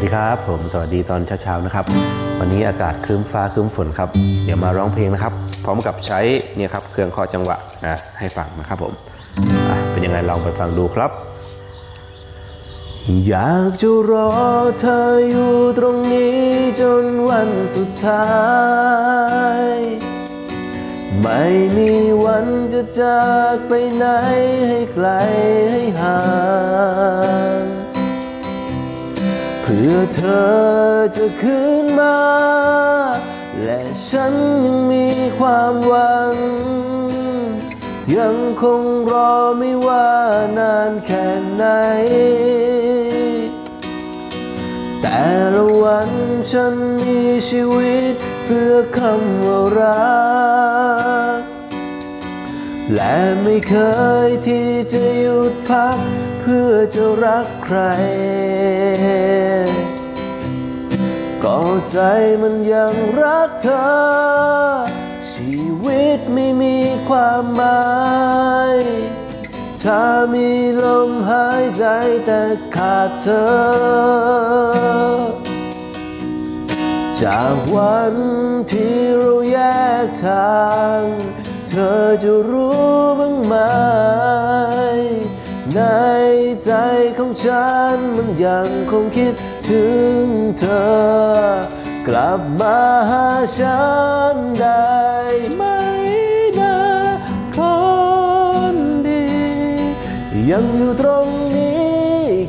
วัสดีครับ ผมสวัสดีตอนเช้าๆนะครับ วันนี้อากาศครึ้มฟ้าครึ้มฝนครับ เดี๋ยวมาร้องเพลงนะครับ พร้อมกับใช้เนี่ยครับเครื่องคอจังหวะนะให้ฟังนะครับผมเป็นยังไงลองไปฟังดูครับ อยากจะรอเธออยู่ตรงนี้จนวันสุดท้าย ไม่มีวันจะจากไปไหนให้ไกลให้ห่าง พื่อเธอจะคืนมา และฉันยังมีความหวัง ยังคงรอไม่ว่านานแค่ไหน แต่ละวันฉันมีชีวิตเพื่อคำว่ารัก และไม่เคยที่จะหยุดพัก เพื่อจะรักใคร ก็ใจมันยังรักเธอ ชีวิตไม่มีความหมายถ้ามีลมหายใจแต่ขาดเธอ จากวันที่เราแยกทาง เธอจะรู้บ้างไหม ในใจของฉันมันยังคงคิดถึงเธอกลับมาหาฉันได้ไหมนะคนดี ยังอยู่ตรงนี้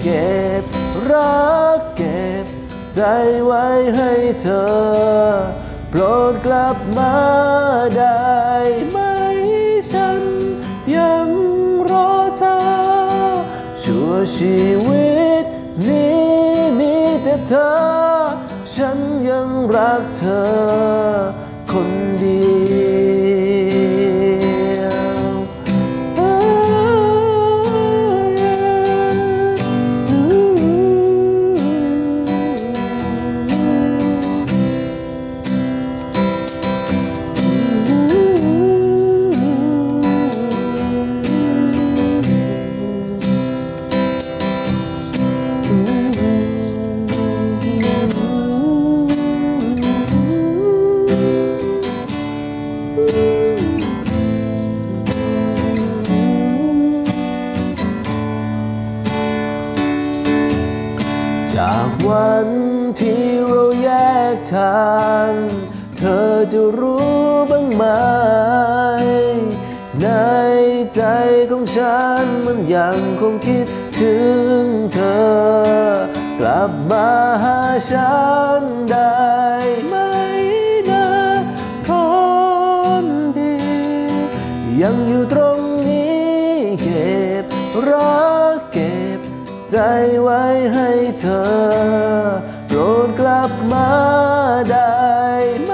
เก็บรักเก็บใจไว้ให้เธอ โปรดกลับมาได้ไหมฉัน ชั่วชีวิตนี้มีแต่เธอ ฉันยังรักเธอคนเดียว จากวันที่เราแยกทาง เธอจะรู้บ้างไหม ในใจของฉันมันยังคงคิดถึงเธอ กลับมาหาฉันได้ไหมนะคนดี ยังอยู่ตรงนี้เก็บรัก ใจไว้ให้เธอ โปรดกลับมาได้ไหม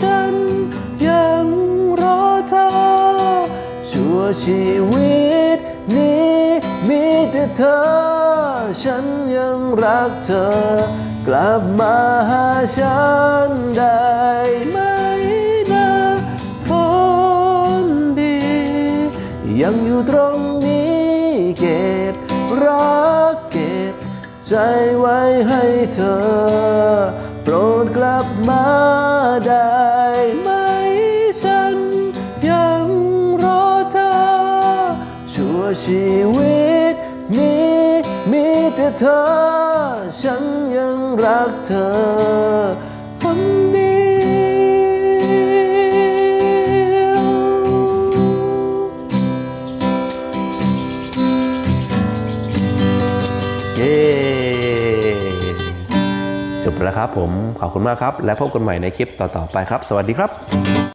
ฉันยังรอเธอ ชั่วชีวิตนี้มีแต่เธอ ฉันยังรักเธอ กลับมาหาฉันได้ไหมนะคนดี ยังอยู่ตรงนี้เก็บรักเก็บ ใจไว้ให้เธอ โปรดกลับมาได้ไหมฉันยังรอเธอ ชั่วชีวิตนี้มีแต่เธอ ฉันยังรักเธอคนเดียว จบแล้วครับผมขอบคุณมากครับ และพบกันใหม่ในคลิปต่อๆไปครับ สวัสดีครับ